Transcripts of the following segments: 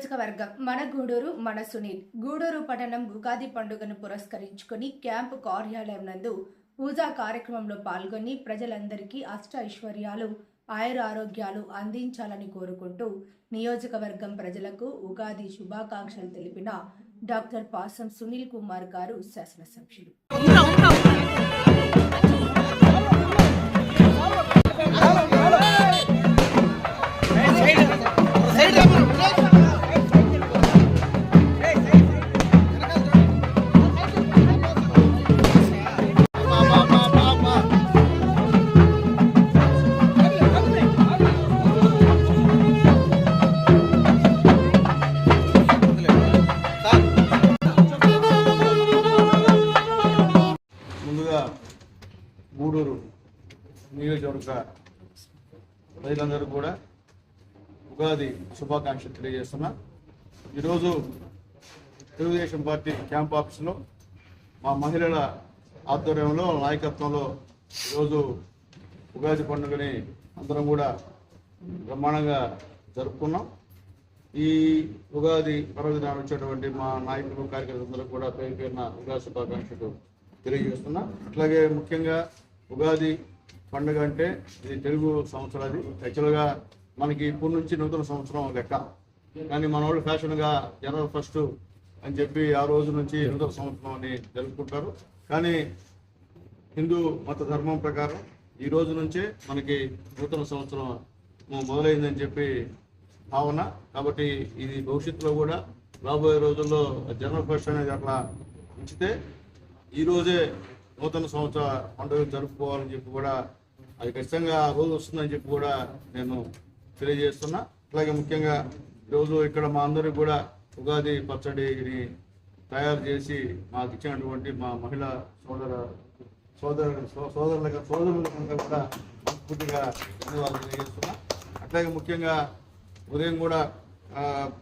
నియోజకవర్గం మన గూడూరు మన సునీల్. గూడూరు పట్టణం ఉగాది పండుగను పురస్కరించుకుని క్యాంపు కార్యాలయం నందు పూజా కార్యక్రమంలో పాల్గొని ప్రజలందరికీ అష్ట ఐశ్వర్యాలు ఆయుర ఆరోగ్యాలు అందించాలని కోరుకుంటూ నియోజకవర్గం ప్రజలకు ఉగాది శుభాకాంక్షలు తెలిపిన డాక్టర్ పాసం సునీల్ కుమార్ గారు శాసనసభ్యులు. నియోజకవర్గ ప్రజలందరూ కూడా ఉగాది శుభాకాంక్షలు తెలియజేస్తున్నా. ఈరోజు తెలుగుదేశం పార్టీ క్యాంప్ ఆఫీసులో మా మహిళల ఆధ్వర్యంలో నాయకత్వంలో ఈరోజు ఉగాది పండుగని అందరం కూడా బ్రహ్మాండంగా జరుపుకున్నాం. ఈ ఉగాది పర్వదినాలు వచ్చేటువంటి మా నాయకులు కార్యకర్తలందరూ కూడా పేరు పేరున ఉగాది శుభాకాంక్షలు తెలియజేస్తున్నా. అట్లాగే ముఖ్యంగా ఉగాది పండుగ అంటే ఇది తెలుగు సంవత్సరం అది. యాక్చువల్గా మనకి ఇప్పటి నుంచి నూతన సంవత్సరం లెక్క. కానీ మన వాళ్ళు ఫ్యాషన్గా జనవరి ఫస్ట్ అని చెప్పి ఆ రోజు నుంచి నూతన సంవత్సరం అని జరుపుకుంటారు. కానీ హిందూ మత ధర్మం ప్రకారం ఈ రోజు నుంచే మనకి నూతన సంవత్సరం మొదలైందని చెప్పి భావన. కాబట్టి ఇది భవిష్యత్తులో కూడా రాబోయే రోజుల్లో జనరల్ ఫస్ట్ అనేది అట్లా ఉంచితే ఈ రోజే నూతన సంవత్సర పండుగ జరుపుకోవాలని చెప్పి కూడా అది ఖచ్చితంగా ఆ రోజు వస్తుందని చెప్పి కూడా నేను తెలియజేస్తున్నా. అలాగే ముఖ్యంగా ఈరోజు ఇక్కడ మా అందరికి కూడా ఉగాది పచ్చడిని తయారు చేసి మాకు ఇచ్చినటువంటి మా మహిళా సోదర సోదరు సో- సోదరులకు సోదరులకు కూడా మనస్ఫూర్తిగా ధన్యవాదాలు తెలియజేస్తున్నా. అట్లాగే ముఖ్యంగా ఉదయం కూడా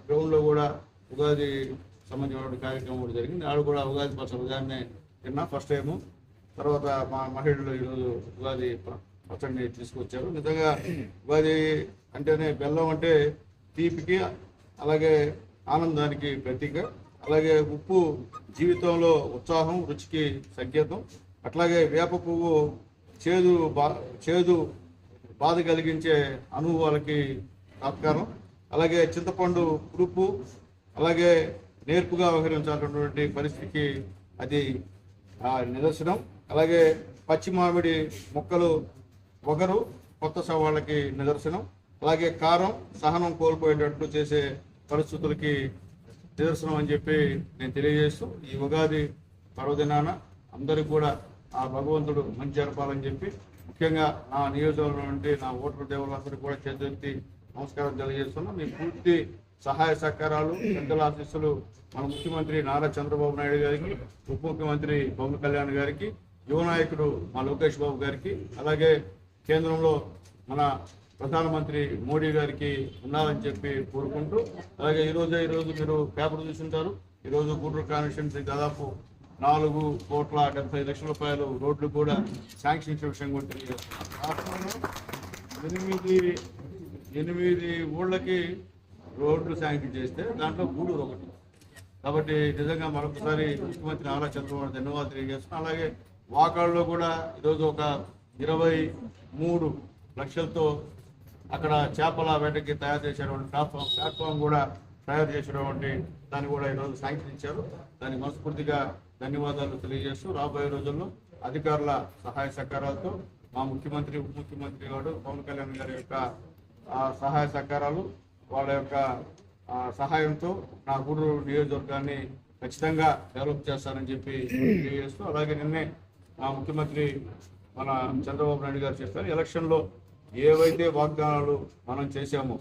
గ్రౌండ్లో కూడా ఉగాది సంబంధించిన కార్యక్రమం కూడా జరిగింది. ఆడు కూడా ఉగాది పచ్చడి ఉదయాన్నే తిన్నా ఫస్ట్ టైము. తర్వాత మా మహిళలు ఈరోజు ఉగాది పచ్చడిని తీసుకొచ్చారు. నిజంగా ఉగాది అంటేనే బెల్లం అంటే తీపికి అలాగే ఆనందానికి ప్రతీక. అలాగే ఉప్పు జీవితంలో ఉత్సాహం రుచికి సంకేతం. అట్లాగే వేప పువ్వు చేదు బా చేదు బాధ కలిగించే అనుభవాలకి తాత్కారం అలాగే చింతపండు పులుపు అలాగే నేర్పుగా వ్యవహరించాలన్నటువంటి పరిస్థితికి అది ఆ, నిదర్శనం. అలాగే పచ్చి మామిడి మొక్కలు ఒకరు కొత్త సవాళ్ళకి నిదర్శనం అలాగే కారం సహనం కోల్పోయేటట్లు చేసే పరిస్థితులకి నిదర్శనం అని చెప్పి నేను తెలియజేస్తూ ఈ ఉగాది పర్వదినాన అందరికీ కూడా ఆ భగవంతుడు మంచి జరపాలని చెప్పి ముఖ్యంగా నా నియోజకవర్గం నుండి నా ఓటర్ దేవులందరికీ కూడా చేతులెత్తి నమస్కారం తెలియజేస్తున్నా. మీ పూర్తి సహాయ సహకారాలు పెద్దల ఆశీస్సులు మన ముఖ్యమంత్రి నారా చంద్రబాబు నాయుడు గారికి ఉప ముఖ్యమంత్రి పవన్ కళ్యాణ్ గారికి యువ నాయకుడు మా లోకేష్ బాబు గారికి అలాగే కేంద్రంలో మన ప్రధానమంత్రి మోడీ గారికి ఉన్నారని చెప్పి కోరుకుంటూ అలాగే ఈరోజు ఈరోజు మీరు పేపర్ చూసింటారు. ఈరోజు రోజు గూడూరు కాన్స్టిట్యున్సీ దాదాపు నాలుగు కోట్ల డెబ్బై లక్షల రూపాయలు రోడ్లు కూడా శాంక్షన్ ఇచ్చే విషయం కూడా ఎనిమిది ఎనిమిది ఊళ్ళకి రోడ్లు శాంక్షన్ చేస్తే దాంట్లో గూడూరు ఒకటి. కాబట్టి నిజంగా మరొకసారి ముఖ్యమంత్రి నారా చంద్రబాబు ధన్యవాదాలు తెలియజేస్తున్నాం అలాగే వాకాడులో కూడా ఈరోజు ఒక ఇరవై మూడు లక్షలతో అక్కడ చేపల వేటకి తయారు చేసేటువంటి ప్లాట్ఫామ్ ప్లాట్ఫామ్ కూడా తయారు చేసేటువంటి దాన్ని కూడా ఈరోజు శాంక్షన్ ఇచ్చారు. దాన్ని మనస్ఫూర్తిగా ధన్యవాదాలు తెలియజేస్తూ రాబోయే రోజుల్లో అధికారుల సహాయ సహకారాలతో మా ముఖ్యమంత్రి ఉప ముఖ్యమంత్రి గారు పవన్ కళ్యాణ్ గారి యొక్క సహాయ సహకారాలు వాళ్ళ యొక్క సహాయంతో నా గూడూరు నియోజకవర్గాన్ని ఖచ్చితంగా డెవలప్ చేస్తానని చెప్పి తెలియజేస్తూ అలాగే నిన్నే మా ముఖ్యమంత్రి మన చంద్రబాబు నాయుడు గారు చెప్పారు ఎలక్షన్లో ఏవైతే వాగ్దానాలు మనం చేశామో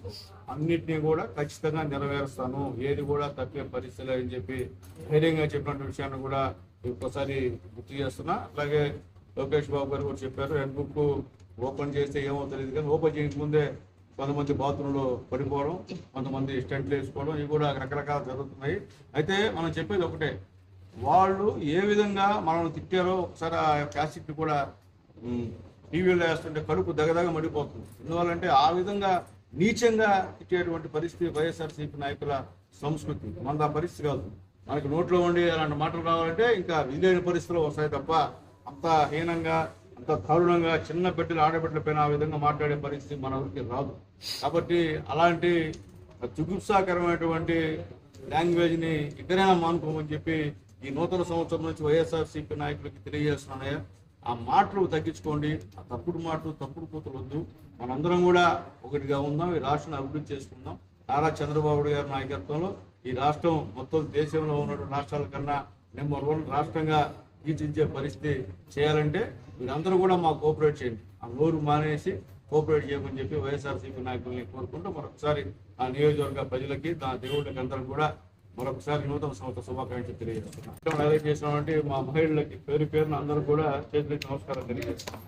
అన్నిటినీ కూడా ఖచ్చితంగా నెరవేరుస్తాను. ఏది కూడా తప్పే పరిస్థితి అని చెప్పి ధైర్యంగా చెప్పినటువంటి విషయాన్ని కూడా ఒక్కసారి గుర్తు చేస్తున్నా. అలాగే లోకేష్ బాబు గారు కూడా చెప్పారు. రెడ్ బుక్ ఓపెన్ చేస్తే ఏమో తెలియదు కానీ ఓపెన్ చేయకముందే కొంతమంది బాత్రూంలో పడిపోవడం కొంతమంది స్టెంట్లు వేసుకోవడం ఇవి కూడా రకరకాలు జరుగుతున్నాయి. అయితే మనం చెప్పేది ఒకటే. వాళ్ళు ఏ విధంగా మనల్ని తిట్టారో ఒకసారి ఆ క్యాసెట్ కూడా టీవీలో వేస్తుంటే కడుపు దగదగ మడిపోతుంది. ఎందువల్లంటే ఆ విధంగా నీచంగా ఇచ్చేటువంటి పరిస్థితి వైఎస్ఆర్సీపీ నాయకుల సంస్కృతి. మన ఆ పరిస్థితి కాదు. మనకి నోట్లో ఉండి అలాంటి మాటలు రావాలంటే ఇంకా విలేని పరిస్థితులు వస్తాయి తప్ప అంత హీనంగా అంత దారుణంగా చిన్న బిడ్డలు ఆడబిడ్డల పైన ఆ విధంగా మాట్లాడే పరిస్థితి మన ఊరికి రాదు. కాబట్టి అలాంటి జుగుప్సాకరమైనటువంటి లాంగ్వేజ్ని ఇక్కడైనా మానుకోమని చెప్పి ఈ నూతన సంవత్సరం నుంచి వైఎస్ఆర్సీపీ నాయకులకి తెలియజేస్తున్నాయా ఆ మాటలు తగ్గించుకోండి ఆ తప్పుడు మాటలు తప్పుడు కూతురు వద్దు మనందరం కూడా ఒకటిగా ఉందాం ఈ రాష్ట్రాన్ని అభివృద్ధి చేసుకుందాం. నారా చంద్రబాబు గారి నాయకత్వంలో ఈ రాష్ట్రం మొత్తం దేశంలో ఉన్నటువంటి రాష్ట్రాల కన్నా నెంబర్ వన్ రాష్ట్రంగా తీర్చిదిద్దే పరిస్థితి చేయాలంటే మీరందరూ కూడా మాకు కోఆపరేట్ చేయండి. ఆ నోరు మానేసి కోఆపరేట్ చేయమని చెప్పి వైఎస్ఆర్సీపీ నాయకుల్ని కోరుకుంటూ మరొకసారి ఆ నియోజకవర్గ ప్రజలకి దా దేవుళ్ళకి అందరం కూడా మరొకసారి నూతన సంవత్సర శుభాకాంక్షలు తెలియజేస్తున్నాం హైలైట్ చేసినామంటే మా మహిళలకి పేరు పేరున అందరూ కూడా చేతులకి నమస్కారం తెలియజేస్తున్నాం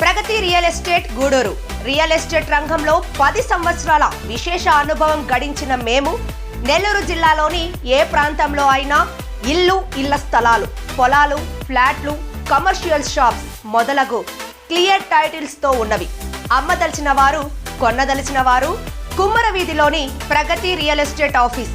Pragathi real estate Gudur. Real estate రంగంలో పది సంవత్సరాల విశేష అనుభవం గడించిన మేము నెల్లూరు జిల్లాలోని ఏ ప్రాంతంలో అయినా ఇల్లు ఇళ్ళ స్థలాలు పొలాలు ఫ్లాట్లు కమర్షియల్ షాప్స్ మొదలగు క్లియర్ టైటిల్స్తో ఉన్నవి. అమ్మదలిచిన వారు కొన్నదలిచిన వారు కుమ్మర వీధిలోని Pragathi real estate office.